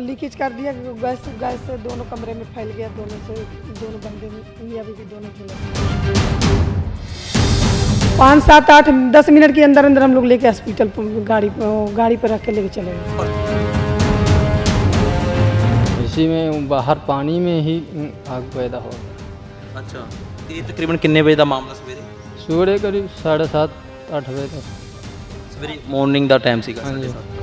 Leakage कर दिया gas gas से दोनों कमरे में फैल गया दोनों से दोनों बंदे मियाँ बीबी दोनों चले पाँच सात आठ दस मिनट के अंदर अंदर हम लोग लेके हॉस्पिटल गाड़ी गाड़ी पर रख के लेके चले गए इसी में बाहर पानी में ही आग पैदा हो अच्छा ये तकरीबन कितने बजे ਦਾ ਮਾਮਲਾ ਸਵੇਰੇ ਸਵੇਰੇ ਕਰੀਬ 7:30 8 ਵਜੇ ਤੱਕ ਸਵੇਰੇ ਮਾਰਨਿੰਗ ਦਾ ਟਾਈਮ ਸੀਗਾ 7:30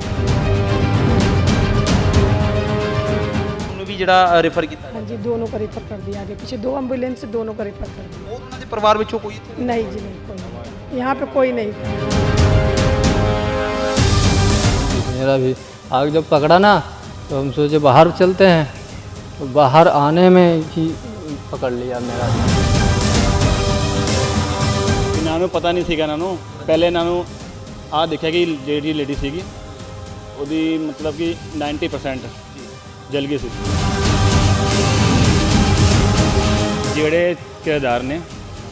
ਵੀ ਜਿਹੜਾ ਰੈਫਰ ਕੀਤਾ हाँ जी दोनों को रेफर कर दिया आगे पीछे दो एम्बुलेंस से दोनों को रेफर कर दिया ਉਹ ਉਹਨਾਂ ਦੇ ਪਰਿਵਾਰ ਵਿੱਚੋਂ ਕੋਈ ਇੱਥੇ नहीं जी नहीं कोई नहीं यहाँ पे कोई नहीं था मेरा भी आग जब पकड़ा ना तो हम सोचे बाहर चलते हैं तो बाहर आने में ही पकड़ लिया मेरा ਇਹਨਾਂ ਨੂੰ ਪਤਾ ਨਹੀਂ ਸੀਗਾ ਇਹਨਾਂ ਨੂੰ ਪਹਿਲੇ ਇਹਨਾਂ ਨੂੰ ਆਹ ਦੇਖਿਆ ਕਿ ਜਿਹੜੀ ਲੇਡੀ ਸੀਗੀ ਉਹਦੀ ਮਤਲਬ ਕਿ 90% ਜਲ ਗਈ ਸੀ। ਜਿਹੜੇ ਕਿਰਦਾਰ ਨੇ,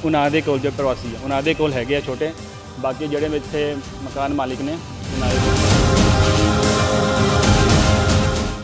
ਉਹਨਾਂ ਦੇ ਕੋਲ ਜੋ ਪ੍ਰਵਾਸੀ ਆ, ਉਹਨਾਂ ਦੇ ਕੋਲ ਹੈਗੇ ਆ ਛੋਟੇ। ਬਾਕੀ ਜਿਹੜੇ ਇੱਥੇ ਮਕਾਨ ਮਾਲਿਕ ਨੇ, ਉਹਨਾਂ ਦੇ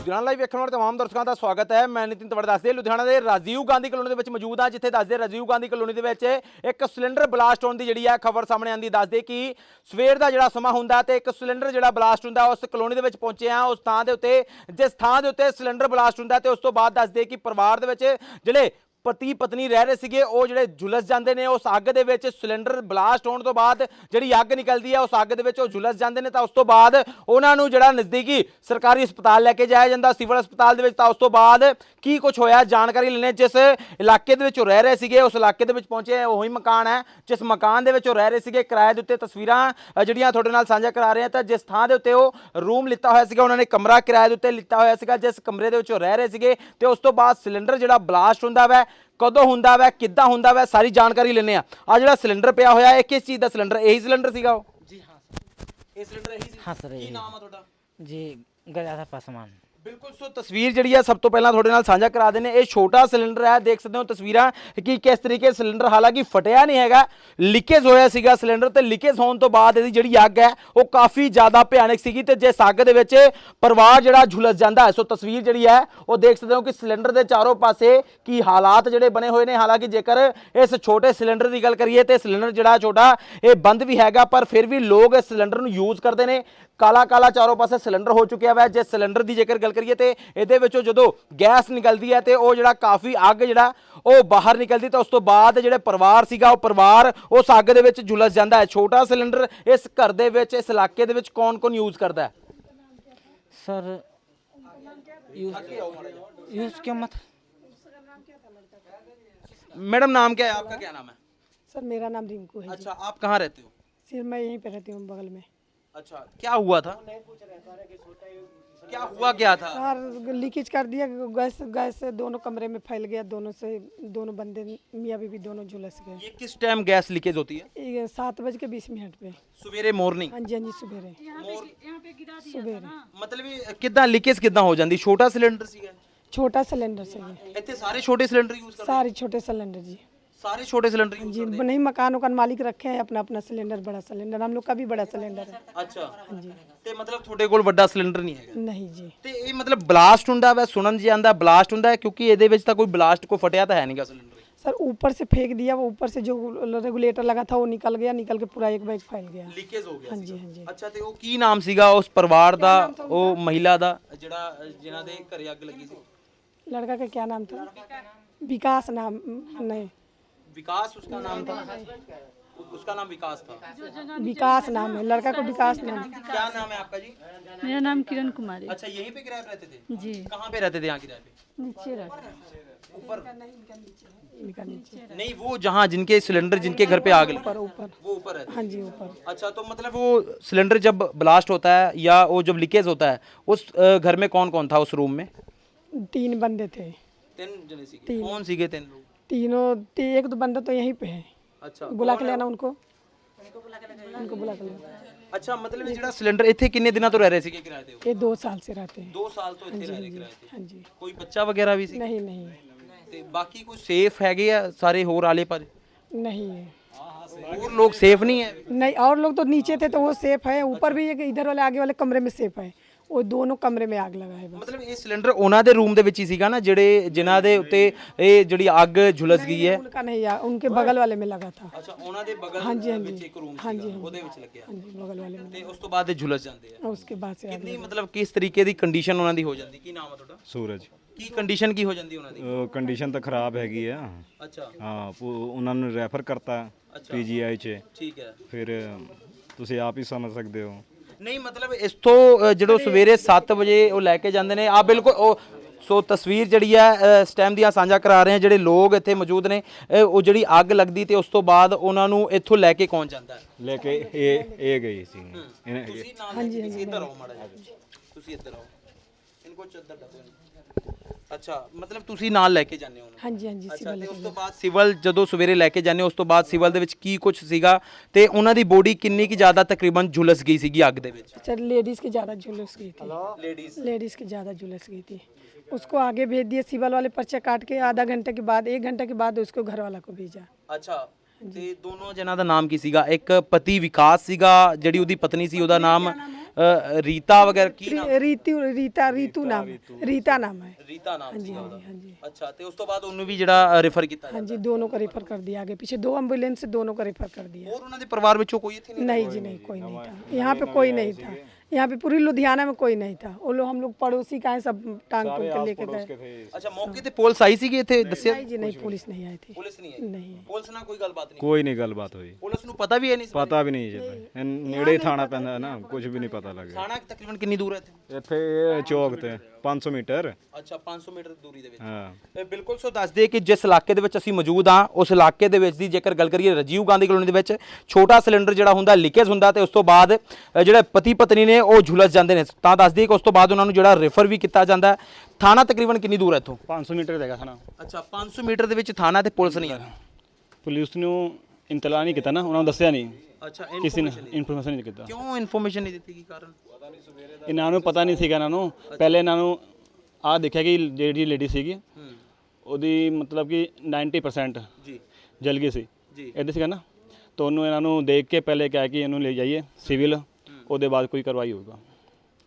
ਲੁਧਿਆਣਾ ਲਾਈਵ ਵੇਖਣ ਵਾਲੇ ਤਮਾਮ ਦਰਸ਼ਕਾਂ ਦਾ ਸਵਾਗਤ ਹੈ। ਮੈਂ ਨਿਤਿਨ ਤਵੜ ਦੱਸਦੇ ਲੁਧਿਆਣਾ ਦੇ ਰਾਜੀਵ ਗਾਂਧੀ ਕਲੋਨੀ ਦੇ ਵਿੱਚ ਮੌਜੂਦ ਹਾਂ, ਜਿੱਥੇ ਦੱਸਦੇ ਰਾਜੀਵ ਗਾਂਧੀ ਕਲੋਨੀ ਦੇ ਵਿੱਚ ਇੱਕ ਸਿਲੰਡਰ ਬਲਾਸਟ ਹੋਣ ਦੀ ਜਿਹੜੀ ਹੈ ਖਬਰ ਸਾਹਮਣੇ ਆਂਦੀ ਦੱਸਦੇ ਕਿ ਸਵੇਰ ਦਾ ਜਿਹੜਾ ਸਮਾਂ ਹੁੰਦਾ ਤੇ ਇੱਕ ਸਿਲੰਡਰ ਜਿਹੜਾ ਬਲਾਸਟ ਹੁੰਦਾ, ਉਸ ਕਲੋਨੀ ਦੇ ਵਿੱਚ ਪਹੁੰਚੇ ਆ ਉਸ ਥਾਂ ਦੇ ਉੱਤੇ, ਜਿਸ ਥਾਂ ਦੇ ਉੱਤੇ ਸਿਲੰਡਰ ਬਲਾਸਟ ਹੁੰਦਾ ਤੇ ਉਸ ਤੋਂ ਬਾਅਦ ਦੱਸਦੇ ਕਿ ਪਰਿਵਾਰ ਦੇ ਵਿੱਚ ਜਿਹੜੇ ਪਤੀ ਪਤਨੀ ਰਹਿ ਰਹੇ ਸੀਗੇ, ਉਹ ਜਿਹੜੇ ਜੁਲਸ ਜਾਂਦੇ ਨੇ, ਉਸ ਅੱਗ ਦੇ ਵਿੱਚ ਸਿਲੰਡਰ ਬਲਾਸਟ ਹੋਣ ਤੋਂ ਬਾਅਦ ਜਿਹੜੀ ਅੱਗ ਨਿਕਲਦੀ ਹੈ ਉਸ ਅੱਗ ਦੇ ਵਿੱਚ ਉਹ ਜੁਲਸ ਜਾਂਦੇ ਨੇ, ਤਾਂ ਉਸ ਤੋਂ ਬਾਅਦ ਉਹਨਾਂ ਨੂੰ ਜਿਹੜਾ ਨਜ਼ਦੀਕੀ ਸਰਕਾਰੀ ਹਸਪਤਾਲ ਲੈ ਕੇ ਜਾਇਆ ਜਾਂਦਾ, ਸਿਵਲ ਹਸਪਤਾਲ ਦੇ ਵਿੱਚ, ਤਾਂ ਉਸ ਤੋਂ ਬਾਅਦ ਕੀ ਕੁਝ ਹੋਇਆ, ਜਾਣਕਾਰੀ ਲੈਣੇ ਜਿਸ ਇਲਾਕੇ ਦੇ ਵਿੱਚ ਉਹ ਰਹਿ ਰਹੇ ਸੀਗੇ, ਉਸ ਇਲਾਕੇ ਦੇ ਵਿੱਚ ਪਹੁੰਚੇ ਉਹੀ ਮਕਾਨ ਹੈ, ਜਿਸ ਮਕਾਨ ਦੇ ਵਿੱਚ ਉਹ ਰਹਿ ਰਹੇ ਸੀਗੇ, ਕਿਰਾਏ ਦੇ ਉੱਤੇ ਤਸਵੀਰਾਂ ਜਿਹੜੀਆਂ ਤੁਹਾਡੇ ਨਾਲ ਸਾਂਝਾ ਕਰਾ ਰਹੇ ਹਾਂ, ਤਾਂ ਜਿਸ ਥਾਂ ਦੇ ਉੱਤੇ ਉਹ ਰੂਮ ਲਿੱਤਾ ਹੋਇਆ ਸੀਗਾ, ਉਹਨਾਂ ਨੇ ਕਮਰਾ ਕਿਰਾਏ ਦੇ ਉੱਤੇ ਲਿੱਤਾ ਹੋਇਆ ਸੀਗਾ, ਜਿਸ ਕਮਰੇ ਦੇ ਵਿੱਚ ਉਹ ਰਹਿ ਰਹੇ ਸੀਗੇ, ਤੇ ਉਸ ਤੋਂ ਬਾਅਦ ਸਿਲੰਡਰ ਜਿਹੜਾ ਬਲਾਸਟ ਹੁੰਦਾ ਵੈ ਕਦੋਂ ਹੁੰਦਾ ਵੈ ਕਿੱਦਾਂ ਹੁੰਦਾ ਵੈ ਸਾਰੀ ਜਾਣਕਾਰੀ ਲੈਣੇ ਆ ਆ ਜਿਹੜਾ ਸਿਲੰਡਰ ਪਿਆ ਹੋਇਆ ਇਹ ਕਿਸ ਚੀਜ਼ ਦਾ ਸਿਲੰਡਰ ਇਹੀ ਸਿਲੰਡਰ ਸੀਗਾ ਉਹ ਜੀ ਹਾਂ ਇਹ ਸਿਲੰਡਰ ਇਹੀ ਸੀ हाँ सर ਕੀ यही ਨਾਮ ਆ ਤੁਹਾਡਾ जी गया था पासवान ਬਿਲਕੁਲ, ਸੋ ਤਸਵੀਰ ਜਿਹੜੀ ਹੈ ਸਭ ਤੋਂ ਪਹਿਲਾਂ ਤੁਹਾਡੇ ਨਾਲ ਸਾਂਝਾ ਕਰਾ ਦਿੰਦੇ ਇਹ ਛੋਟਾ ਸਿਲੰਡਰ ਹੈ, ਦੇਖ ਸਕਦੇ ਹੋ ਤਸਵੀਰਾਂ ਕਿ ਕਿਸ ਤਰੀਕੇ ਸਿਲੰਡਰ ਹਾਲਾਂਕਿ ਫਟਿਆ ਨਹੀਂ ਹੈਗਾ, ਲੀਕੇਜ ਹੋਇਆ ਸੀਗਾ ਸਿਲੰਡਰ ਤੇ ਲੀਕੇਜ ਹੋਣ ਤੋਂ ਬਾਅਦ ਇਹਦੀ ਜਿਹੜੀ ਅੱਗ ਹੈ, ਉਹ ਕਾਫੀ ਜ਼ਿਆਦਾ ਭਿਆਨਕ ਸੀਗੀ ਤੇ ਜਿਸ ਅੱਗ ਦੇ ਵਿੱਚ ਪਰਿਵਾਰ ਜਿਹੜਾ ਝੁਲਸ ਜਾਂਦਾ ਹੈ, ਸੋ ਤਸਵੀਰ ਜਿਹੜੀ ਹੈ, ਉਹ ਦੇਖ ਸਕਦੇ ਹੋ ਕਿ ਸਿਲੰਡਰ ਦੇ ਚਾਰੋਂ ਪਾਸੇ ਕੀ ਹਾਲਾਤ ਜਿਹੜੇ ਬਣੇ ਹੋਏ ਨੇ। ਹਾਲਾਂਕਿ ਜੇਕਰ ਇਸ ਛੋਟੇ ਸਿਲੰਡਰ ਦੀ ਗੱਲ ਕਰੀਏ ਤੇ ਸਿਲੰਡਰ ਜਿਹੜਾ ਛੋਟਾ, ਇਹ ਬੰਦ ਵੀ ਹੈਗਾ, ਪਰ ਫਿਰ ਵੀ ਲੋਕ ਇਸ ਸਿਲੰਡਰ ਨੂੰ ਯੂਜ਼ ਕਰਦੇ ਨੇ। ਕਾਲਾ ਕਾਲਾ ਚਾਰੋਂ ਪਾਸੇ ਸਿਲੰਡਰ ਹੋ ਚੁੱਕਿਆ ਵਾ। ਜੇ ਸਿਲੰਡਰ ਦੀ ਜੇਕਰ ਗੱਲ ਕਰੀਏ ਤੇ ਇਹਦੇ ਵਿੱਚੋਂ ਜਦੋਂ ਗੈਸ ਨਿਕਲਦੀ ਹੈ ਤੇ ਉਹ ਜਿਹੜਾ ਕਾਫੀ ਅੱਗ ਜਿਹੜਾ ਉਹ ਬਾਹਰ ਨਿਕਲਦੀ ਤਾਂ ਉਸ ਤੋਂ ਬਾਅਦ ਜਿਹੜੇ ਪਰਿਵਾਰ ਸੀਗਾ ਉਹ ਪਰਿਵਾਰ ਉਸ ਅੱਗ ਦੇ ਵਿੱਚ ਝੁਲਸ ਜਾਂਦਾ ਹੈ ਛੋਟਾ ਸਿਲੰਡਰ ਇਸ ਘਰ ਦੇ ਵਿੱਚ ਇਸ ਇਲਾਕੇ ਦੇ ਵਿੱਚ ਕੌਣ-ਕੌਣ ਯੂਜ਼ ਕਰਦਾ ਹੈ सर यूज यूज क्यों मत मैडम नाम क्या है आपका क्या नाम है सर मेरा नाम रिंकू है जी अच्छा आप कहाँ रहते हो सिर मैं यहीं पे रहती हूँ बगल में अच्छा क्या हुआ था क्या हुआ क्या था? सर लीकेज कर दिया गैस गैस से दोनों कमरे में फैल गया दोनों से दोनों बंदे मियाँ बीबी दोनों झुलस गए। ये किस टाइम गैस लीकेज होती है? सात बज के बीस मिनट पे। सवेरे मॉर्निंग हाँ जी हाँ जी सवेरे सवेरे मतलब कितना लीकेज कितना हो जाती छोटा सिलेंडर सी छोटा सिलेंडर से सारे छोटे सिलेंडर सारे छोटे सिलेंडर जी। सारे छोटे सिलेंडर यूज जी करते नहीं मकान उकान मालिक रखे हैं अपना अपना सिलेंडर बड़ा सिलेंडर हम लोग का भी बड़ा सिलेंडर है ਅੱਛਾ। ਤੇ ਮਤਲਬ ਤੁਹਾਡੇ ਕੋਲ ਵੱਡਾ ਸਿਲੰਡਰ ਨਹੀਂ ਹੈਗਾ? ਨਹੀਂ ਜੀ। ਤੇ ਇਹ ਮਤਲਬ ਬਲਾਸਟ ਹੁੰਦਾ ਵੈ ਸੁਣਨ ਜੀ ਆਂਦਾ ਬਲਾਸਟ ਹੁੰਦਾ ਹੈ ਕਿਉਂਕਿ ਇਹਦੇ ਵਿੱਚ ਤਾਂ ਕੋਈ ਬਲਾਸਟ ਕੋਈ ਫਟਿਆ ਤਾਂ ਹੈ ਨਹੀਂਗਾ ਸਿਲੰਡਰ। सर ऊपर से फेंक दिया वो ऊपर से जो रेगुलेटर लगा था वो निकल गया निकल के पूरा एक बैग फैल गया ਲੀਕੇਜ ਹੋ ਗਿਆ हाँ जी ਅੱਛਾ ਤੇ ਉਹ ਕੀ ਨਾਮ ਸੀਗਾ ਉਸ ਪਰਿਵਾਰ ਦਾ ਉਹ ਮਹਿਲਾ ਦਾ ਜਿਹੜਾ ਜਿਨ੍ਹਾਂ ਦੇ ਘਰੇ ਅੱਗ ਲੱਗੀ ਸੀ? ਲੜका का क्या नाम था विकास नाम नहीं विकास उसका नाम था। उसका नाम विकास था। विकास नाम है लड़का को विकास नाम क्या नाम है आपका जी? मेरा नाम किरण कुमारी अच्छा यहीं पे किराए पे रहते थे? जी। कहाँ पे रहते थे यहाँ किराए पे नीचे रख ऊपर। नहीं वो जहाँ जिनके सिलेंडर जिनके घर पे आग लगी। ऊपर ऊपर। वो ऊपर रहते हाँ जी ऊपर। अच्छा तो मतलब वो सिलेंडर जब ब्लास्ट होता है या वो जब लीकेज होता है उस घर में कौन कौन था उस रूम में? तीन बंदे थे। तीन जने सीगे कौन सीगे तीन लोग? तीनों ती, एक दो बंदा तो यहीं पे है अच्छा बुला के लेना उनको उनको बुला के लेना ਅੱਛਾ ਮਤਲਬ ਇਹ ਜਿਹੜਾ ਸਿਲੰਡਰ ਇੱਥੇ ਕਿੰਨੇ ਦਿਨਾਂ ਤੋਂ ਰਹਿ ਰਹੇ ਸੀਗੇ ਕਿਰਾਏ ਤੇ ਉਹ? ये दो साल से रहते हैं 2 ਸਾਲ ਤੋਂ ਇੱਥੇ ਰਹਿ ਰਹੇ ਕਿਰਾਏ ਤੇ हाँ जी ਕੋਈ ਬੱਚਾ ਵਗੈਰਾ ਵੀ ਸੀ नहीं नहीं ਤੇ ਬਾਕੀ ਕੋਈ ਸੇਫ ਹੈਗੇ ਆ ਸਾਰੇ ਹੋਰ ਆਲੇ ਪਰ नहीं है ਹੋਰ ਲੋਕ ਸੇਫ ਨਹੀਂ ਹੈ नहीं और लोग तो नीचे थे तो वो सेफ है ऊपर भी एक इधर वाले आगे वाले कमरे में सेफ है वो दोनों कमरे में आग लगा है बस ਮਤਲਬ ਇਹ ਸਿਲੰਡਰ ਉਹਨਾਂ ਦੇ ਰੂਮ ਦੇ ਵਿੱਚ ਹੀ ਸੀਗਾ ਨਾ ਜਿਹੜੇ ਜਿਨ੍ਹਾਂ ਦੇ ਉੱਤੇ ਇਹ ਜਿਹੜੀ ਅੱਗ ਝੁਲਸ ਗਈ ਹੈ उनका नहीं आया उनके बगल वाले में लगा था ਅੱਛਾ ਉਹਨਾਂ ਦੇ ਬਗਲ हाँ जी हाँ ਵਿੱਚ जी ਇੱਕ ਰੂਮ हाँ ਸੀਗਾ जी हाँ ਉਹਦੇ जी ਵਿੱਚ ਲੱਗਿਆ हाँ जी बगल वाले में ਤੇ ਉਸ ਤੋਂ ਬਾਅਦ ਇਹ ਝੁਲਸ ਜਾਂਦੇ ਆ और उसके बाद से आग ਕਿੰਨੀ ਮਤਲਬ ਕਿਸ ਤਰੀਕੇ ਦੀ ਕੰਡੀਸ਼ਨ ਉਹਨਾਂ ਦੀ ਹੋ ਜਾਂਦੀ ਕੀ ਨਾਮ ਹੈ ਤੁਹਾਡਾ ਸੂਰਜ ਕੀ ਕੰਡੀਸ਼ਨ ਕੀ ਹੋ ਜਾਂਦੀ ਉਹਨਾਂ ਦੀ ਕੰਡੀਸ਼ਨ ਤਾਂ ਖਰਾਬ ਹੈਗੀ ਆ ਅੱਛਾ ਹਾਂ ਪੂ- ਉਹਨਾਂ ਨੂੰ ਰੈਫਰ ਕਰਤਾ ਪੀਜੀਆਈ 'ਚ ਠੀਕ ਹੈ ਫਿਰ ਤੁਸੀਂ ਆਪ ਹੀ ਸਮਝ ਸਕਦੇ ਹੋ ਨਹੀਂ ਮਤਲਬ ਇਸ ਤੋਂ ਅ, ਜਦੋਂ ਸਵੇਰੇ 7 ਵਜੇ ਉਹ ਲੈ ਕੇ ਜਾਂਦੇ ਨੇ ਆ ਬਿਲਕੁਲ ਉਹ ਸੋ ਤਸਵੀਰ ਜਿਹੜੀ ਹੈ ਟਾਈਮ ਦੀਆਂ ਸਾਂਝਾ ਕਰਾ ਰਹੇ ਹਾਂ ਜਿਹੜੇ ਲੋਕ ਇੱਥੇ ਮੌਜੂਦ ਨੇ ਅ, ਉਹ ਜਿਹੜੀ ਅੱਗ ਲੱਗਦੀ ਤੇ ਉਸ ਤੋਂ ਬਾਅਦ ਉਹਨਾਂ ਨੂੰ ਇੱਥੋਂ ਲੈ ਕੇ ਕੌਣ ਜਾਂਦਾ ਹੈ? ਲੈ ਕੇ ਇਹ ਇਹ ਗਈ ਸੀ। ਇਹਨੇ- ਤੁਸੀਂ ਨਾਲ ਇੱਧਰ ਆਓ ਮਾੜਾ ਜਿਹਾ। ਤੁਸੀਂ ਇੱਧਰ ਆਓ। ਇਨਕੋ ਚੱਦਰ ਡੱਬੇ ਅੱਛਾ ਮਤਲਬ ਤੁਸੀਂ ਨਾਲ ਲੈ ਕੇ ਜਾਂਦੇ ਹੋ ਉਹਨੂੰ हाँ जी हाँ जी ਅੱਛਾ ਤੇ ਉਸ ਤੋਂ ਬਾਅਦ ਸਿਵਲ ਜਦੋਂ ਸਵੇਰੇ ਲੈ ਕੇ ਜਾਂਦੇ ਹੋ, ਉਸ ਤੋਂ ਬਾਅਦ ਸਿਵਲ ਦੇ ਵਿੱਚ ਕੀ ਕੁਝ ਸੀਗਾ ਤੇ ਉਹਨਾਂ ਦੀ ਬੋਡੀ ਕਿੰਨੀ ਕੀ ਜ਼ਿਆਦਾ ਤਕਰੀਬਨ ਝੁਲਸ ਗਈ ਸੀਗੀ ਅੱਗ ਦੇ ਵਿੱਚ अच्छा लेडीज की ज़्यादा झुलस गई थी ਲੇਡੀਜ਼ लेडीज़ की ज़्यादा झुलस गई थी उसको आगे भेज दिए सिवल वाले पर्चे काट के आधा घंटे के बाद एक घंटे के बाद उसको घर वाला को भेजा ਅੱਛਾ ਤੇ ਦੋਨੋਂ ਜਨਾਂ ਦਾ ਨਾਮ ਕੀ ਸੀਗਾ ਇੱਕ ਪਤੀ ਵਿਕਾਸ ਸੀਗਾ ਜਿਹੜੀ ਉਹਦੀ ਪਤਨੀ ਸੀ ਉਹਦਾ ਨਾਮ ਅ, ਰੀਤਾ ਵਗੈਰਾ ਕੀ ਨਾਮ री- रीतू रीता रीतू नाम है रीता नाम है ਰੀਤਾ ਨਾਮ ਸੀਗਾ ਉਹਦਾ हाँ जी ਅੱਛਾ ਤੇ ਉਸ ਤੋਂ ਬਾਅਦ ਉਹਨੂੰ ਵੀ ਜਿਹੜਾ ਰੈਫਰ ਕੀਤਾ हाँ जी दोनों को रेफर कर दिया आगे पीछे दो एम्बुलेंस से दोनों को रेफर कर दिया ਹੋਰ ਉਹਨਾਂ ਦੇ ਪਰਿਵਾਰ ਵਿੱਚੋਂ ਕੋਈ ਇੱਥੇ ਨਹੀਂ नहीं जी नहीं कोई नहीं था यहाँ पे कोई नहीं था यहाँ पे पूरी लुधियाना में कोई नहीं था वो लोग हम लोग पड़ोसी का है सब टांग टूंग के लेके गए ਅੱਛਾ ਮੌਕੇ ਤੇ ਪੁਲਿਸ ਆਈ ਸੀਗੀ ਇੱਥੇ ਦੱਸਿਆ नहीं जी नहीं पुलिस नहीं आई थी ਪੁਲਿਸ ਨਹੀਂ ਆਈ नहीं ਪੁਲਿਸ ਨਾਲ ਕੋਈ ਗੱਲਬਾਤ ਨਹੀਂ ਕੋਈ ਨਹੀਂ ਗੱਲਬਾਤ ਹੋਈ ਪੁਲਿਸ ਨੂੰ ਪਤਾ ਵੀ ਹੈ ਨਹੀਂ ਸੀ ਪਤਾ ਵੀ ਨਹੀਂ ਜਿੱਦਾਂ ਇਹ ਨੇੜੇ ਹੀ ਥਾਣਾ ਪੈਂਦਾ ਹੈ ਨਾ ਕੁਝ ਵੀ ਨਹੀਂ ਪਤਾ ਲੱਗਿਆ ਥਾਣਾ ਤਕਰੀਬਨ ਕਿੰਨੀ ਦੂਰ ਹੈ ਇੱਥੇ ਇੱਥੇ ਇਹ ਚੌਕ ਤੇ 500 ਮੀਟਰ ਅੱਛਾ 500 ਮੀਟਰ ਦੀ ਦੂਰੀ ਦੇ ਵਿੱਚ ਹਾਂ ਇਹ ਬਿਲਕੁਲ ਸੋ ਦੱਸ ਦਈਏ ਕਿ ਜਿਸ ਇਲਾਕੇ ਦੇ ਵਿੱਚ ਅਸੀਂ ਮੌਜੂਦ ਹਾਂ ਉਸ ਇਲਾਕੇ ਦੇ ਵਿੱਚ ਦੀ ਜੇਕਰ ਗੱਲ ਕਰੀਏ ਰਾਜੀਵ ਗਾਂਧੀ ਕਲੋਨੀ ਦੇ ਵਿੱਚ ਛੋਟਾ ਸਿਲੰਡਰ ਜਿਹੜਾ ਹੁੰਦਾ ਲੀਕੇਜ ਹੁੰਦਾ ਤੇ ਉਸ ਤੋਂ ਬਾਅਦ ਅ, ਜਿਹੜੇ ਪਤੀ ਪਤਨੀ ਨੇ ਉਹ ਝੁਲਸ ਜਾਂਦੇ ਨੇ। ਤਾਂ ਦੱਸ ਦਈਏ ਕਿ ਉਸ ਤੋਂ ਬਾਅਦ ਉਹਨਾਂ ਨੂੰ ਜਿਹੜਾ ਰੈਫਰ ਵੀ ਕੀਤਾ ਜਾਂਦਾ ਹੈ। ਥਾਣਾ ਤਕਰੀਬਨ ਕਿੰਨੀ ਦੂਰ ਹੈ ਇੱਥੋਂ? 500 ਮੀਟਰ ਦੇਗਾ ਥਾਣਾ। ਅੱਛਾ 500 ਮੀਟਰ ਦੇ ਵਿੱਚ ਥਾਣਾ ਤੇ ਪੁਲਿਸ ਨਹੀਂ ਹੈ। ਪੁਲਿਸ ਨੂੰ ਇੰਤਲਾ ਨਹੀਂ ਕੀਤਾ ਨਾ ਉਹਨਾਂ ਨੂੰ ਦੱਸਿਆ ਨਹੀਂ। ਅੱਛਾ ਕਿਸੇ ਨੇ ਇਨਫੋਰਮੇਸ਼ਨ ਨਹੀਂ ਕੀਤਾ ਕਿਉਂ ਇਨਫੋਰਮੇਸ਼ਨ ਨਹੀਂ ਦਿੱਤੀ ਕੀ ਕਾਰਨ? ਇਹਨਾਂ ਨੂੰ ਪਤਾ ਨਹੀਂ ਸੀਗਾ ਇਹਨਾਂ ਨੂੰ। ਪਹਿਲੇ ਇਹਨਾਂ ਨੂੰ ਆਹ ਦੇਖਿਆ ਕਿ ਜਿਹੜੀ ਲੇਡੀ ਸੀਗੀ ਉਹਦੀ ਮਤਲਬ ਕਿ 90% ਜੀ। ਜਲ ਗਈ ਸੀ। ਜੀ। ਇੱਦਾਂ ਸੀਗਾ ਨਾ। ਤਾਂ ਉਹਨੂੰ ਇਹਨਾਂ ਨੂੰ ਦੇਖ ਕੇ ਪਹਿਲੇ ਕਿਹਾ ਕਿ ਇਹਨੂੰ ਲੈ ਜਾਈਏ ਸਿਵਲ ਉਹਦੇ ਬਾਅਦ ਕੋਈ ਕਾਰਵਾਈ ਹੋਊਗਾ।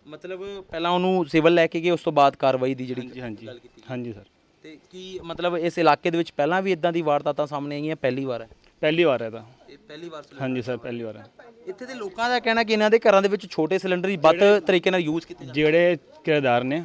ਮਤਲਬ ਪਹਿਲਾਂ ਉਹਨੂੰ ਸਿਵਲ ਲੈ ਕੇ ਗਏ ਉਸ ਤੋਂ ਬਾਅਦ ਕਾਰਵਾਈ ਦੀ ਜਿਹੜੀ ਹਾਂਜੀ ਹਾਂਜੀ। ਸਰ। ਤੇ ਕੀ ਮਤਲਬ ਇਸ ਇਲਾਕੇ ਦੇ ਵਿੱਚ ਪਹਿਲਾਂ ਵੀ ਇਦਾਂ ਦੀ ਵਾਰਦਾਤਾਂ ਸਾਹਮਣੇ ਆਈਆਂ ਪਹਿਲੀ ਵਾਰ ਹੈ? ਪਹਿਲੀ ਵਾਰ ਹੈ ਤਾਂ। ਇਹ ਪਹਿਲੀ ਵਾਰ ਹਾਂਜੀ ਸਰ ਪਹਿਲੀ ਵਾਰ ਹੈ। ਇੱਥੇ ਦੇ ਲੋਕਾਂ ਦਾ ਕਹਿਣਾ ਕਿ ਇਹਨਾਂ ਦੇ ਘਰਾਂ ਦੇ ਵਿੱਚ ਛੋਟੇ ਸਿਲੰਡਰ ਹੀ ਵੱਧ ਤਰੀਕੇ ਨਾਲ ਯੂਜ਼ ਕੀਤੇ ਜਾਂਦੇ ਜਿਹੜੇ ਕਿਰਦਾਰ ਨੇ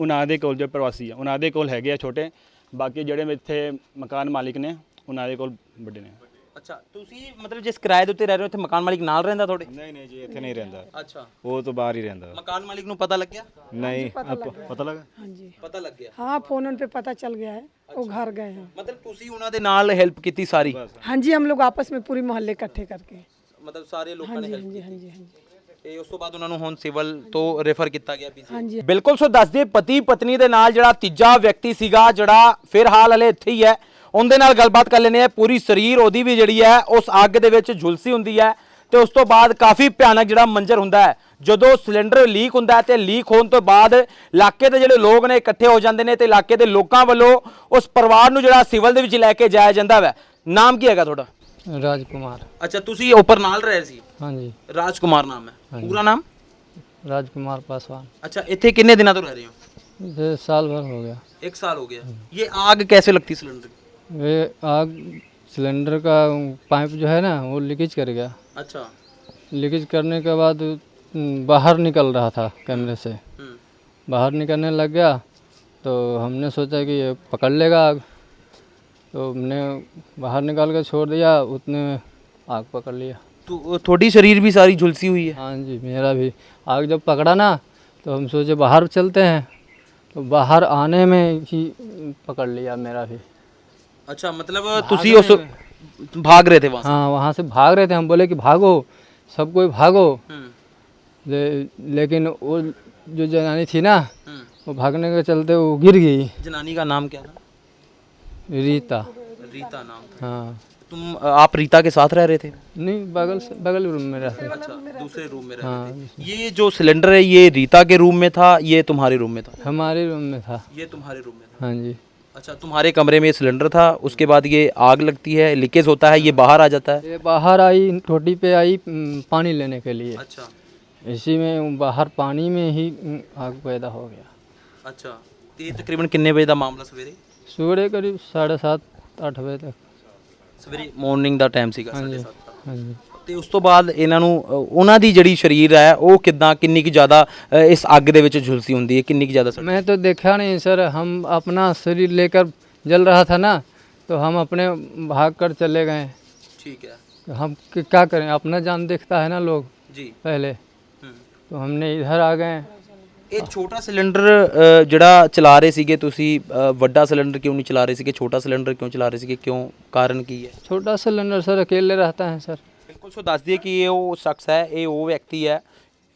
ਉਹਨਾਂ ਦੇ ਕੋਲ ਜੋ ਪ੍ਰਵਾਸੀ ਆ ਉਹਨਾਂ ਦੇ ਕੋਲ ਹੈਗੇ ਆ ਛੋਟੇ ਬਾਕੀ ਜਿਹੜੇ ਇੱਥੇ ਮਕਾਨ ਮਾਲਿਕ ਨੇ ਉਹਨਾਂ ਦੇ ਕੋਲ ਵੱਡੇ ਨੇ। ਅੱਛਾ ਤੁਸੀਂ ਮਤਲਬ ਜਿਸ ਕਿਰਾਏ ਦੇ ਉੱਤੇ ਰਹਿ ਰਹੇ ਹੋ ਇੱਥੇ ਮਕਾਨ ਮਾਲਿਕ ਨਾਲ ਰਹਿੰਦਾ ਤੁਹਾਡੇ ਨਹੀਂ ਨਹੀਂ ਜੀ ਇੱਥੇ ਨਹੀਂ ਰਹਿੰਦਾ ਅੱਛਾ ਉਹ ਤੋਂ ਬਾਹਰ ਹੀ ਰਹਿੰਦਾ ਮਕਾਨ ਮਾਲਿਕ ਨੂੰ ਪਤਾ ਲੱਗਿਆ ਨਹੀਂ ਪਤਾ ਲੱਗਾ हाँ जी ਪਤਾ ਲੱਗ ਗਿਆ हाँ फोन उन पे पता चल गया है वो घर गए हैं ਮਤਲਬ ਤੁਸੀਂ ਉਹਨਾਂ ਦੇ ਨਾਲ ਹੈਲਪ ਕੀਤੀ ਸਾਰੀ हाँ जी हम लोग आपस में पूरी मोहल्ले इकट्ठे करके ਮਤਲਬ ਸਾਰੇ ਲੋਕਾਂ ਨੇ हाँ help जी हाँ जी हाँ जी ਤੇ ਉਸ ਤੋਂ ਬਾਅਦ ਉਹਨਾਂ ਨੂੰ ਹੁਣ ਸਿਵਲ ਤੋਂ ਰੈਫਰ ਕੀਤਾ ਗਿਆ ਪੀਜੀ हाँ जी ਬਿਲਕੁਲ ਸੋ ਦੱਸਦੇ ਪਤੀ ਪਤਨੀ ਦੇ ਨਾਲ ਜਿਹੜਾ ਤੀਜਾ ਵਿਅਕਤੀ ਸੀਗਾ ਜਿਹੜਾ ਫਿਲਹਾਲ ਹਲੇ ਇੱਥੇ ਹੀ ਹੈ ਉਹਦੇ ਨਾਲ ਗੱਲਬਾਤ ਕਰ ਲੈਨੇ ਆ ਪੂਰੀ ਸਰੀਰ ਉਹਦੀ ਵੀ ਜਿਹੜੀ ਹੈ ਉਸ ਅੱਗ ਦੇ ਵਿੱਚ ਝੁਲਸੀ ਹੁੰਦੀ ਹੈ ਤੇ ਉਸ ਤੋਂ ਬਾਅਦ ਕਾਫੀ ਭਿਆਨਕ ਜਿਹੜਾ ਮੰਜ਼ਰ ਹੁੰਦਾ ਹੈ ਜਦੋਂ ਸਿਲੰਡਰ ਲੀਕ ਹੁੰਦਾ ਹੈ ਤੇ ਲੀਕ ਹੋਣ ਤੋਂ ਬਾਅਦ ਇਲਾਕੇ ਦੇ ਜਿਹੜੇ ਲੋਕ ਨੇ ਇਕੱਠੇ ਹੋ ਜਾਂਦੇ ਨੇ ਤੇ ਇਲਾਕੇ ਦੇ ਲੋਕਾਂ ਵੱਲੋਂ ਉਸ ਪਰਿਵਾਰ ਨੂੰ ਜਿਹੜਾ ਸਿਵਲ ਦੇ ਵਿੱਚ ਲੈ ਕੇ ਜਾਇਆ ਜਾਂਦਾ ਹੈ ਨਾਮ ਕੀ ਹੈਗਾ ਤੁਹਾਡਾ राजकुमार ਅੱਛਾ ਤੁਸੀਂ ਉੱਪਰ ਨਾਲ ਰਹੇ ਸੀ हाँ जी ਰਾਜਕੁਮਾਰ ਨਾਮ ਹੈ ਪੂਰਾ ਨਾਮ राजकुमार पासवान अच्छा ਇੱਥੇ ਕਿੰਨੇ ਦਿਨਾਂ ਤੋਂ ਰਹਿ ਰਹੇ ਹੋ ये साल भर हो गया एक साल हो गया ये आग कैसे लगती सिलेंडर की? ये आग सिलेंडर का पाइप जो है ना वो लीकेज कर गया। अच्छा। लीकेज करने के बाद बाहर निकल रहा था कैमरे से। हम्म, बाहर निकलने लग गया तो हमने सोचा कि ये पकड़ लेगा आग। तो हमने बाहर निकाल कर छोड़ दिया उतने आग पकड़ लिया। तो थोड़ी शरीर भी सारी झुलसी हुई है। हाँ जी मेरा भी। आग जब पकड़ा ना तो हम सोचे बाहर चलते हैं। तो बाहर आने में ही पकड़ लिया मेरा भी। अच्छा मतलब तुसी उस भाग रहे थे वहाँ हाँ वहाँ से भाग रहे थे। हम बोले कि भागो सब कोई भागो। हम्म, ले, लेकिन वो जो जनानी थी ना हम्म। वो भागने के चलते वो गिर गई। जनानी का नाम क्या था? रीता। रीता नाम था। हाँ। तुम आप रीता के साथ रह रहे थे? नहीं बगल से बगल रूम में रहते अच्छा दूसरे रूम में रह हाँ थे। ये जो सिलेंडर है ये रीता के रूम में था ये तुम्हारे रूम में था? हमारे रूम में था। ये तुम्हारे रूम में था। हाँ जी। अच्छा तुम्हारे कमरे में सिलेंडर था उसके बाद ये आग लगती है लीकेज होता है ये बाहर आ जाता है? ये बाहर आई ठोटी पे आई पानी लेने के लिए। अच्छा। इसी में बाहर पानी में ही आग पैदा हो गया। अच्छा तो तकरीबन कितने बजे का मामला सवेरे? सवेरे करीब साढ़े सात आठ बजे तक। सवेरे मॉर्निंग का टाइम सी हाँ जी। हाँ जी। ਤੇ ਉਸ ਤੋਂ ਬਾਅਦ ਇਹਨਾਂ ਨੂੰ ਅ, ਉਹਨਾਂ ਦੀ ਜਿਹੜੀ ਸਰੀਰ ਹੈ ਉਹ ਕਿਦਾਂ ਕਿੰਨੀ ਕੁ ਜ਼ਿਆਦਾ ਅ, ਇਸ ਅੱਗ ਦੇ ਵਿੱਚ ਝੁਲਸੀ ਹੁੰਦੀ ਹੈ ਕਿੰਨੀ ਕੁ ਜ਼ਿਆਦਾ ਸੜ- मैं तो देखा नहीं सर हम अपना शरीर लेकर जल रहा था ना तो हम अपने भाग कर चले गए ਠੀਕ ਹੈ हम क- क्या करें अपना जान देखता है ना लोग ਜੀ पहले तो हमने इधर आ गए ਇਹ ਛੋਟਾ ਸਿਲੰਡਰ ਅ, ਜਿਹੜਾ ਚਲਾ ਰਹੇ ਸੀਗੇ ਤੁਸੀਂ ਅ, ਵੱਡਾ ਸਿਲੰਡਰ ਕਿਉਂ ਨਹੀਂ ਚਲਾ ਰਹੇ ਸੀਗੇ ਛੋਟਾ ਸਿਲੰਡਰ ਕਿਉਂ ਚਲਾ ਰਹੇ ਸੀਗੇ ਕਿਉਂ ਕਾਰਨ ਕੀ ਹੈ छोटा सिलेंडर सर अकेले रहता है सर ਬਿਲਕੁਲ ਸੋ ਦੱਸ ਦਈਏ ਕਿ ਇਹ ਉਹ ਸ਼ਖਸ ਹੈ ਇਹ ਉਹ ਵਿਅਕਤੀ ਹੈ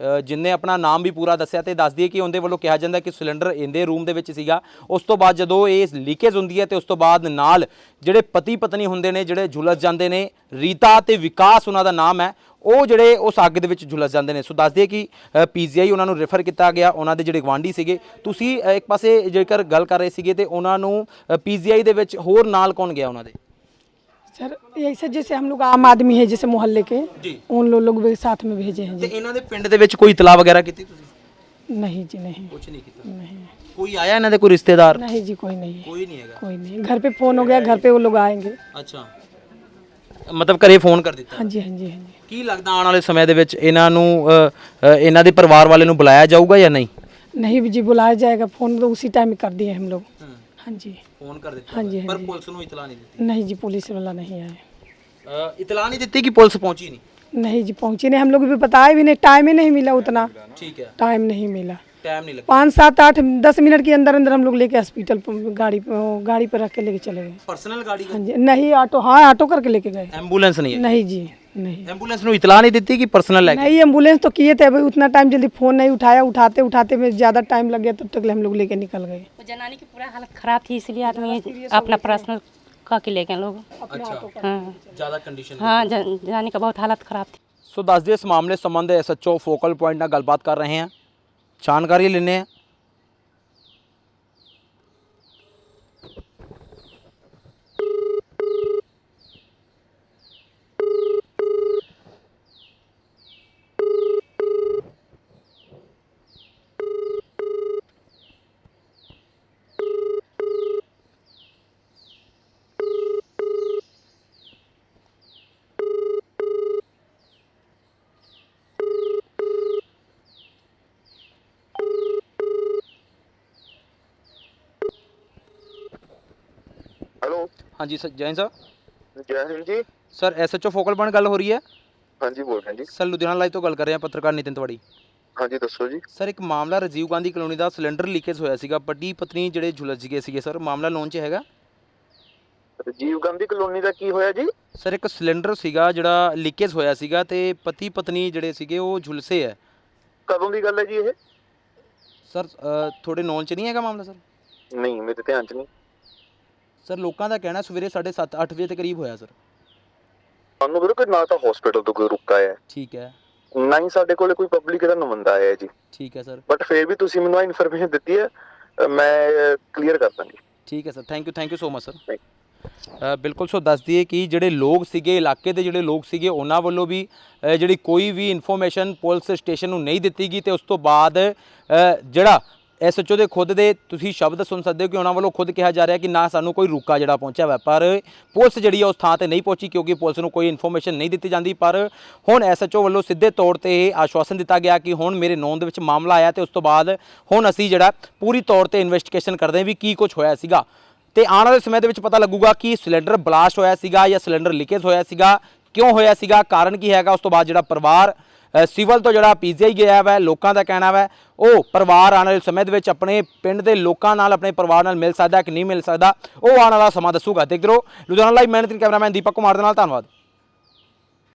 ਅ, ਜਿਨਨੇ ਆਪਣਾ ਨਾਮ ਵੀ ਪੂਰਾ ਦੱਸਿਆ ਤੇ ਦੱਸ ਦਈਏ ਕਿ ਉਹਦੇ ਵੱਲੋਂ ਕਿਹਾ ਜਾਂਦਾ ਕਿ ਸਿਲੰਡਰ ਇਹਦੇ ਰੂਮ ਦੇ ਵਿੱਚ ਸੀਗਾ। ਉਸ ਤੋਂ ਬਾਅਦ ਜਦੋਂ ਇਹ ਲੀਕੇਜ ਹੁੰਦੀ ਹੈ ਤੇ ਉਸ ਤੋਂ ਬਾਅਦ ਨਾਲ ਜਿਹੜੇ ਪਤੀ ਪਤਨੀ ਹੁੰਦੇ ਨੇ ਜਿਹੜੇ ਝੁਲਸ ਜਾਂਦੇ ਨੇ ਰੀਤਾ ਤੇ ਵਿਕਾਸ ਉਹਨਾਂ ਦਾ ਨਾਮ ਹੈ ਉਹ ਜਿਹੜੇ ਉਸ ਅੱਗ ਦੇ ਵਿੱਚ ਝੁਲਸ ਜਾਂਦੇ ਨੇ। ਸੋ ਦੱਸ ਦਈਏ ਕਿ ਪੀਜੀਆਈ ਉਹਨਾਂ ਨੂੰ ਰੈਫਰ ਕੀਤਾ ਗਿਆ ਉਹਨਾਂ ਦੇ ਜਿਹੜੇ ਗਵਾਂਢੀ ਸੀਗੇ। ਤੁਸੀਂ ਇੱਕ ਪਾਸੇ ਜੇਕਰ ਗੱਲ ਕਰ ਰਹੇ ਸੀਗੇ ਤੇ ਉਹਨਾਂ ਨੂੰ ਪੀਜੀਆਈ ਦੇ ਵਿੱਚ ਹੋਰ ਨਾਲ ਕੌਣ ਗਿਆ ਉਹਨਾਂ ਦੇ? सर ऐसे जैसे हम लोग आम आदमी है जैसे मोहल्ले के जी। उन लोग लोग भी साथ में भेजे हैं ਤੇ जी ਇਹਨਾਂ ਦੇ ਪਿੰਡ ਦੇ ਵਿੱਚ ਕੋਈ ਇਤਲਾਹ ਵਗੈਰਾ ਕੀਤੀ ਤੁਸੀਂ नहीं जी नहीं ਕੁਝ ਨਹੀਂ ਕੀਤਾ नहीं ਕੋਈ ਆਇਆ ਇਹਨਾਂ ਦੇ ਕੋਈ ਰਿਸ਼ਤੇਦਾਰ नहीं जी कोई नहीं है ਕੋਈ ਨਹੀਂ ਹੈਗਾ कोई नहीं घर पे फोन हो गया घर पे वो लोग आएंगे ਅੱਛਾ ਮਤਲਬ ਘਰੇ ਫੋਨ ਕਰ ਦਿੱਤਾ हाँ जी हाँ जी हाँ जी ਕੀ ਲੱਗਦਾ ਆਉਣ ਵਾਲੇ ਸਮੇਂ ਦੇ ਵਿੱਚ ਇਹਨਾਂ ਨੂੰ ਅ, ਅ, ਇਹਨਾਂ ਦੇ ਪਰਿਵਾਰ ਵਾਲੇ ਨੂੰ ਬੁਲਾਇਆ ਜਾਊਗਾ ਜਾਂ ਨਹੀਂ नहीं भी जी बुलाया जाएगा फोन तो उसी टाइम में कर दिए हम लोग हाँ जी ਫੋਨ ਕਰ ਦਿੱਤਾ ਹਾਂਜੀ, ਪਰ ਪੁਲਿਸ ਨੂੰ ਨਹੀਂ ਦਿੱਤੀ नहीं जी पुलिस वाला नहीं आया। ਨਹੀਂ ਦਿੱਤੀ ਕਿ ਪੁਲਿਸ ਪਹੁੰਚੀ ਨਹੀਂ नहीं? जी पहुँचे नहीं। हम लोग भी बताए भी नहीं टाइम ही नहीं मिला उतना। है। टाइम नहीं मिला। टाइम नहीं लगा पाँच सात आठ दस मिनट के अंदर अंदर हम लोग लेके हॉस्पिटल गाड़ी पर गाड़ी पर रख के लेके चले गए। पर्सनल गाड़ी हाँ जी नहीं ऑटो हाँ ऑटो करके लेके गए। एंबुलेंस नहीं है? नहीं जी। नहीं। एंबुलेंस ने इतला नहीं देती कि पर्सनल है नहीं एंबुलेंस तो किए थे भाई उतना टाइम जल्दी फ़ोन नहीं उठाया उठाते उठाते में ज़्यादा टाइम लग गया तब तक हम लोग लेके निकल गए। तो जनानी की पूरा हालत खराब थी इसलिए आदमी अपना पर्सनल का के ले गए लोग ज़्यादा अच्छा। कंडीशन हाँ, हाँ जनानी का बहुत हालत खराब थी। सो दस दिन इस मामले संबंध S H O focal point ना गलबात कर रहे हैं। जानकारी लेने हैं। ਹਾਂਜੀ ਸਰ ਜੈਨ ਸਾਹਿਬ ਜੈ ਹਿੰਦ ਜੀ। ਸਰ ਐਸਐਚਓ ਫੋਕਲ ਪੁਆਇੰਟ ਗੱਲ ਹੋ ਰਹੀ ਹੈ? ਹਾਂਜੀ ਬੋਲ ਰਹੇ ਜੀ ਸਰ ਲੁਧਿਆਣਾ ਲਾਈਵ ਤੋਂ ਗੱਲ ਕਰ ਰਹੇ ਹਾਂ ਪੱਤਰਕਾਰ ਨਿਤਿਨ ਤਿਵਾੜੀ। ਹਾਂਜੀ ਦੱਸੋ ਜੀ। ਸਰ ਇੱਕ ਮਾਮਲਾ ਰਾਜੀਵ ਗਾਂਧੀ ਕਲੋਨੀ ਦਾ ਸਿਲੰਡਰ ਲੀਕੇਜ ਹੋਇਆ ਸੀਗਾ ਪਤੀ ਪਤਨੀ ਜਿਹੜੇ ਝੁਲਸ ਗਏ ਸੀਗੇ ਸਰ ਮਾਮਲਾ ਲੋਨ 'ਚ ਹੈਗਾ? ਰਾਜੀਵ ਗਾਂਧੀ ਕਲੋਨੀ ਦਾ ਕੀ ਹੋਇਆ ਜੀ? ਸਰ ਇੱਕ ਸਿਲੰਡਰ ਸੀਗਾ ਜਿਹੜਾ ਲੀਕੇਜ ਹੋਇਆ ਸੀਗਾ ਤੇ ਪਤੀ ਪਤਨੀ ਜਿਹੜੇ ਸੀਗੇ ਉਹ ਝੁਲਸੇ ਹੈ। ਕਦੋਂ ਦੀ ਗੱਲ ਹੈ ਜੀ ਇਹ? ਸਰ ਅ, ਤੁਹਾਡੇ ਨੌਨ 'ਚ ਨਹੀਂ ਹੈਗਾ ਮਾਮਲਾ ਸਰ? ਨਹੀਂ ਮੇਰੇ ਧਿਆਨ ਚ ਨਹੀਂ। ਸਰ ਲੋਕਾਂ ਦਾ ਕਹਿਣਾ ਸਵੇਰੇ 7:30 8 ਵਜੇ ਦੇ ਕਰੀਬ ਹੋਇਆ ਸਰ। ਸਾਨੂੰ ਵੀਰੋ ਕਿ ਨਾ ਤਾਂ ਹਸਪੀਟਲ ਤੋਂ ਕੋਈ ਰੁਕਾ ਹੈ। ਠੀਕ ਹੈ। ਨਾ ਹੀ ਸਾਡੇ ਕੋਲੇ ਕੋਈ ਪਬਲਿਕ ਦਾ ਨੁਮਾਇੰਦਾ ਆਇਆ ਹੈ ਜੀ। ਠੀਕ ਹੈ ਸਰ। ਬਟ ਫੇਰ ਵੀ ਤੁਸੀਂ ਮੈਨੂੰ ਇਨਫੋਰਮੇਸ਼ਨ ਦਿੱਤੀ ਹੈ ਮੈਂ ਕਲੀਅਰ ਕਰ ਦਾਂਗੀ। ਠੀਕ ਹੈ sir. Thank you thank you so much sir ਬਿਲਕੁਲ ਸੋ ਦੱਸ ਦਈਏ ਕਿ ਜਿਹੜੇ ਲੋਕ ਸੀਗੇ ਇਲਾਕੇ ਦੇ ਜਿਹੜੇ ਲੋਕ ਸੀਗੇ ਉਹਨਾਂ ਵੱਲੋਂ ਵੀ ਜਿਹੜੀ ਕੋਈ ਵੀ ਇਨਫੋਰਮੇਸ਼ਨ ਪੁਲਿਸ ਸਟੇਸ਼ਨ ਨੂੰ ਨਹੀਂ ਦਿੱਤੀ ਗਈ ਤੇ ਉਸ ਤੋਂ ਬਾਅਦ ਜਿਹੜਾ ਐਸਐਚਓ ਦੇ ਖੁਦ ਦੇ ਤੁਸੀਂ ਸ਼ਬਦ ਸੁਣ ਸਕਦੇ ਹੋ ਕਿ ਉਹਨਾਂ ਵੱਲੋਂ ਖੁਦ ਕਿਹਾ ਜਾ ਰਿਹਾ ਕਿ ਨਾ ਸਾਨੂੰ ਕੋਈ ਰੁਕਾ ਜਿਹੜਾ ਪਹੁੰਚਿਆ ਹੋਇਆ, ਪਰ ਪੁਲਿਸ ਜਿਹੜੀ ਆ ਉਸ ਥਾਂ ਤੇ ਨਹੀਂ ਪਹੁੰਚੀ ਕਿਉਂਕਿ ਪੁਲਿਸ ਨੂੰ ਕੋਈ ਇਨਫੋਰਮੇਸ਼ਨ ਨਹੀਂ ਦਿੱਤੀ ਜਾਂਦੀ, ਪਰ ਹੁਣ ਐਸਐਚਓ ਵੱਲੋਂ ਸਿੱਧੇ ਤੌਰ ਤੇ ਇਹ ਆਸ਼ਵਾਸਨ ਦਿੱਤਾ ਗਿਆ ਕਿ ਹੁਣ ਮੇਰੇ ਨੌਂ ਦੇ ਵਿੱਚ ਮਾਮਲਾ ਆਇਆ ਤੇ ਉਸ ਤੋਂ ਬਾਅਦ ਹੁਣ ਅਸੀਂ ਜਿਹੜਾ ਪੂਰੀ ਤੌਰ ਤੇ ਇਨਵੈਸਟੀਗੇਸ਼ਨ ਕਰਦੇ ਹਾਂ ਵੀ ਕੀ ਕੁਝ ਹੋਇਆ ਸੀਗਾ। ਤੇ ਆਉਣ ਵਾਲੇ ਸਮੇਂ ਦੇ ਵਿੱਚ ਪਤਾ ਲੱਗੂਗਾ ਕਿ ਸਿਲੰਡਰ ਬਲਾਸਟ ਹੋਇਆ ਸੀਗਾ ਜਾਂ ਸਿਲੰਡਰ ਲੀਕੇਜ ਹੋਇਆ ਸੀਗਾ, ਕਿਉਂ ਹੋਇਆ ਸੀਗਾ, ਕਾਰਨ ਕੀ ਹੈਗਾ, ਉਸ ਤੋਂ ਬਾਅਦ ਜਿਹੜਾ ਪਰਿਵਾਰ ਸਿਵਲ ਤੋਂ ਜਿਹੜਾ ਪੀਜੀਆਈ ਗਿਆ ਵਾ, ਲੋਕਾਂ ਦਾ ਕਹਿਣਾ ਵਾ, ਉਹ ਪਰਿਵਾਰ ਆਉਣ ਵਾਲੇ ਸਮੇਂ ਦੇ ਵਿੱਚ ਆਪਣੇ ਪਿੰਡ ਦੇ ਲੋਕਾਂ ਨਾਲ, ਆਪਣੇ ਪਰਿਵਾਰ ਨਾਲ ਮਿਲ ਸਕਦਾ ਕਿ ਨਹੀਂ ਮਿਲ ਸਕਦਾ, ਉਹ ਆਉਣ ਵਾਲਾ ਸਮਾਂ ਦੱਸੂਗਾ। ਦੇਖਦੇ ਰਹੋ, ਲੁਧਿਆਣਾ ਲਾਈਵ ਮਿਹਨਤੀ ਕੈਮਰਾਮੈਨ ਦੀਪਕ ਕੁਮਾਰ ਦੇ ਨਾਲ, ਧੰਨਵਾਦ।